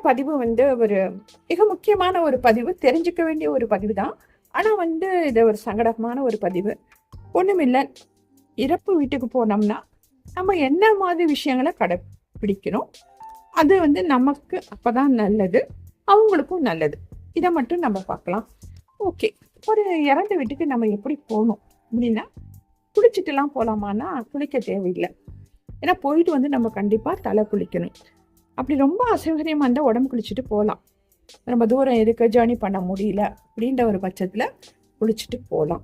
பதிவு வந்து ஒரு மிக முக்கியமான ஒரு பதிவு. தெரிஞ்சுக்க வேண்டிய ஒரு பதிவு தான் ஆனால் வந்து இது ஒரு சங்கடமான ஒரு பதிவு. ஒன்றுமில்லை இறப்பு வீட்டுக்கு போனோம்னா நம்ம என்ன மாதிரி விஷயங்களை கடைப்பிடிக்கணும் அது வந்து நமக்கு அப்பதான் நல்லது. அவங்களுக்கும் நல்லது. இதை மட்டும் நம்ம பார்க்கலாம். ஓகே. ஒரு இறந்த வீட்டுக்கு நம்ம எப்படி போகணும்? அப்படின்னா குளிச்சுட்டுலாம் போகலாமான்னா குளிக்க தேவையில்லை. ஏன்னா போயிட்டு வந்து நம்ம கண்டிப்பாக தலை குளிக்கணும். அப்படி ரொம்ப அசௌகரியமாக இருந்தால் உடம்பு குளிச்சுட்டு போகலாம் ரொம்ப தூரம் எதுக்கு? ஜேர்னி பண்ண முடியல. அப்படின்ற ஒரு பட்சத்தில் குளிச்சுட்டு போகலாம்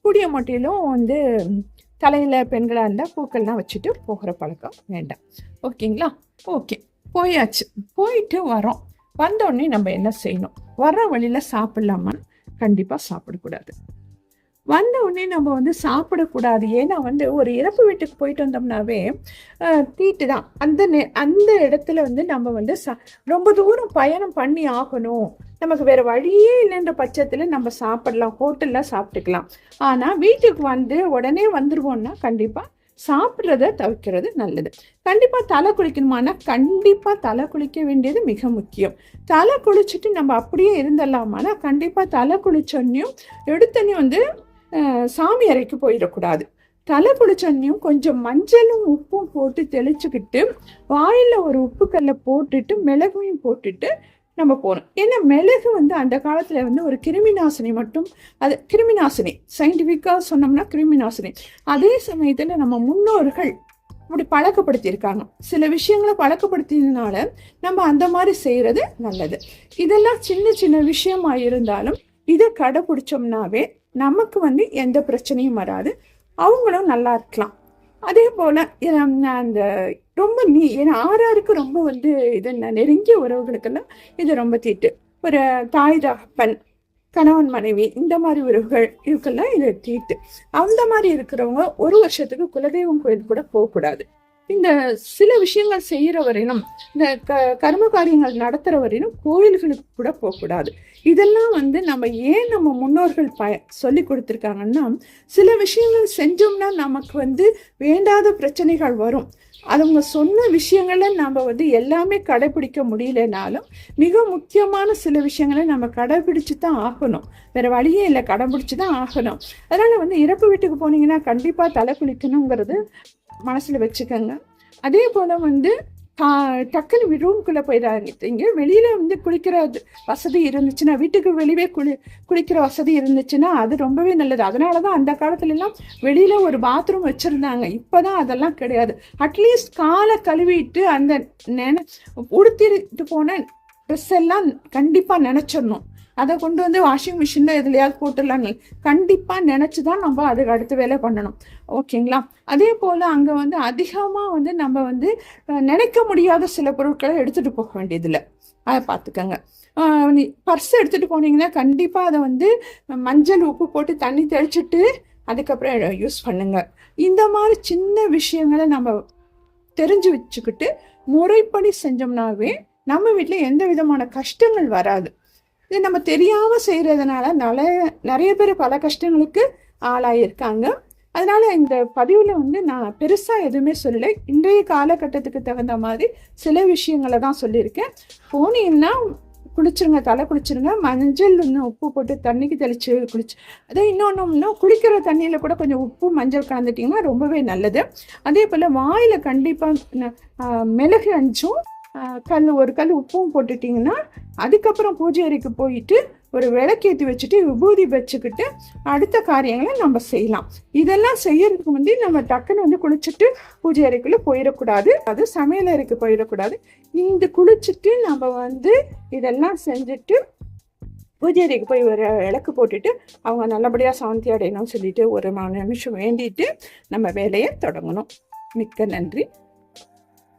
கூடிய மட்டிலும் வந்து தலையில் பெண்களாக இருந்தால் பூக்கள்லாம் வச்சுட்டு போகிற பழக்கம் வேண்டாம். ஓகேங்களா? ஓகே. போயாச்சு. போயிட்டு வரோம். வந்தோடனே நம்ம என்ன செய்யணும்? வர்ற வழியில் சாப்பிட்லாமான்னு கண்டிப்பாக சாப்பிடக்கூடாது. வந்த உடனே நம்ம வந்து சாப்பிடக்கூடாது. ஏன்னா வந்து ஒரு இறப்பு வீட்டுக்கு போயிட்டு வந்தோம்னாவே தீட்டு தான். அந்த நே அந்த இடத்துல வந்து நம்ம வந்து சா ரொம்ப தூரம் பயணம் பண்ணி ஆகணும். நமக்கு வேறு வழியே இல்லைன்ற பட்சத்தில் நம்ம சாப்பிடலாம். ஹோட்டலில் சாப்பிட்டுக்கலாம். ஆனால் வீட்டுக்கு வந்து உடனே வந்துடுவோம்னா கண்டிப்பாக சாப்பிட்றத தவிர்க்கிறது நல்லது. கண்டிப்பாக தலை குளிக்கணுமானா கண்டிப்பாக தலை குளிக்க வேண்டியது மிக முக்கியம். தலை குளிச்சுட்டு நம்ம அப்படியே இருந்துடலாமானா கண்டிப்பாக தலை குளிச்சோன்னையும் எடுத்தோன்னே வந்து சாமி அறைக்கு போயிடக்கூடாது. தலை குளிச்சோன்னையும் கொஞ்சம் மஞ்சளும் உப்பும் போட்டு தெளிச்சுக்கிட்டு வாயில் ஒரு உப்புக்கல்லை போட்டுட்டு மிளகையும் போட்டுட்டு நம்ம போகணும். ஏன்னா மிளகு வந்து அந்த காலத்தில் வந்து ஒரு கிருமி நாசினி மட்டும் அது கிருமி நாசினி சயின்டிஃபிக்காக சொன்னோம்னா கிருமி நாசினி அதே சமயத்தில் நம்ம முன்னோர்கள் இப்படி பழக்கப்படுத்தியிருக்காங்க. சில விஷயங்களை பழக்கப்படுத்தினால நம்ம அந்த மாதிரி செய்கிறது நல்லது. இதெல்லாம் சின்ன சின்ன விஷயமா இருந்தாலும் இதை கடைப்பிடிச்சோம்னாவே நமக்கு வந்து எந்த பிரச்சனையும் வராது. அவங்களும் நல்லா இருக்கலாம். அதே போல் அந்த ரொம்ப நீ ஏன்னா ஆறாருக்கு ரொம்ப வந்து இது ந- நெருங்கிய உறவுகளுக்கெல்லாம் இது ரொம்ப தீட்டு. ஒரு தாய் தகப்பன் கணவன் மனைவி இந்த மாதிரி உறவுகள் இதுக்கெல்லாம் இது தீட்டு. அந்த மாதிரி இருக்கிறவங்க ஒரு வருஷத்துக்கு குலதெய்வம் கோயில் கூட போகக்கூடாது. இந்த சில விஷயங்கள் செய்கிற வரையிலும் இந்த க கர்ம காரியங்கள் நடத்துகிற வரையிலும் கோயில்களுக்கு கூட போகக்கூடாது. இதெல்லாம் வந்து நம்ம ஏன் நம்ம முன்னோர்கள் ப சொல்லி கொடுத்துருக்காங்கன்னா சில விஷயங்கள் செஞ்சோம்னா நமக்கு வந்து வேண்டாத பிரச்சனைகள் வரும். அவங்க சொன்ன விஷயங்களை நம்ம வந்து எல்லாமே கடைபிடிக்க முடியலனாலும் மிக முக்கியமான சில விஷயங்களை நம்ம கடைபிடிச்சு தான் ஆகணும். வேறு வழியே இல்லை கடைபிடிச்சு தான் ஆகணும். அதனால் வந்து இறப்பு வீட்டுக்கு போனீங்கன்னா கண்டிப்பாக தலை குளிக்கணுங்கிறது மனசில் வச்சுக்கோங்க. அதே போல் வந்து கா- டக்குன்னு ரூம்குள்ளே போயிடாதீங்க வெளியில் வந்து குளிக்கிற வசதி இருந்துச்சுன்னா வீட்டுக்கு வெளியே குளி குளிக்கிற வசதி இருந்துச்சுன்னா அது ரொம்பவே நல்லது. அதனால தான் அந்த காலத்துலலாம் வெளியில் ஒரு பாத்ரூம் வச்சுருந்தாங்க. இப்போ தான் அதெல்லாம் கிடையாது. அட்லீஸ்ட் காலை கழுவிட்டு அந்த நென உடுத்திட்டு போன ட்ரெஸ் எல்லாம் கண்டிப்பாக நினச்சிடணும். அதை கொண்டு வந்து வாஷிங் மிஷினில் எதுலையாவது போட்டுடலாம் கண்டிப்பாக நினச்சி தான் நம்ம அதுக்கு அடுத்த வேலை பண்ணணும். ஓகேங்களா? அதே போல் அங்கே வந்து அதிகமாக வந்து நம்ம வந்து நினைக்க முடியாத சில பொருட்களை எடுத்துகிட்டு போக வேண்டியதில்லை. அதை பார்த்துக்கோங்க. பர்ஸ் எடுத்துகிட்டு போனீங்கன்னா கண்டிப்பாக அதை வந்து மஞ்சள் உப்பு போட்டு தண்ணி தெளிச்சிட்டு அதுக்கப்புறம் யூஸ் பண்ணுங்க. இந்த மாதிரி சின்ன விஷயங்களை நம்ம தெரிஞ்சு வச்சுக்கிட்டு முறைப்படி செஞ்சோம்னாவே நம்ம வீட்டில் எந்த விதமான கஷ்டங்கள் வராது. இது நம்ம தெரியாமல் செய்கிறதுனால நல நிறைய பேர் பல கஷ்டங்களுக்கு ஆளாயிருக்காங்க. அதனால் இந்த பதிவில் வந்து நான் பெருசாக எதுவுமே சொல்லலை. இன்றைய காலகட்டத்துக்கு தகுந்த மாதிரி சில விஷயங்களை தான் சொல்லியிருக்கேன். போனீங்கன்னா குளிச்சிருங்க தலை குளிச்சிருங்க மஞ்சள் இன்னும் உப்பு போட்டு தண்ணிக்கு தெளித்து குளிச்சு. அதே இன்னொன்று குளிக்கிற தண்ணியில் கூட கொஞ்சம் உப்பு மஞ்சள் கலந்துட்டிங்கன்னா ரொம்பவே நல்லது. அதே போல் வாயில் கண்டிப்பாக மிளகு அஞ்சும் கல் ஒரு கல் உப்பும் போட்டுட்டிங்கன்னா அதுக்கப்புறம் பூஜை அறைக்கு போயிட்டு ஒரு விளக்கேற்றி வச்சுட்டு விபூதி வச்சுக்கிட்டு அடுத்த காரியங்களை நம்ம செய்யலாம். இதெல்லாம் செய்யறதுக்கு வந்து நம்ம டக்குன்னு வந்து குளிச்சுட்டு பூஜை அறைக்குள்ளே போயிடக்கூடாது. அது சமையல் அறைக்கு போயிடக்கூடாது. இந்த குளிச்சுட்டு நம்ம வந்து இதெல்லாம் செஞ்சுட்டு பூஜை அறைக்கு போய் ஒரு விளக்கு போட்டுட்டு அவங்க நல்லபடியாக சாந்தி அடையணும்னு சொல்லிட்டு ஒரு நிமிஷம் வேண்டிட்டு நம்ம வேலையை தொடங்கணும். மிக்க நன்றி.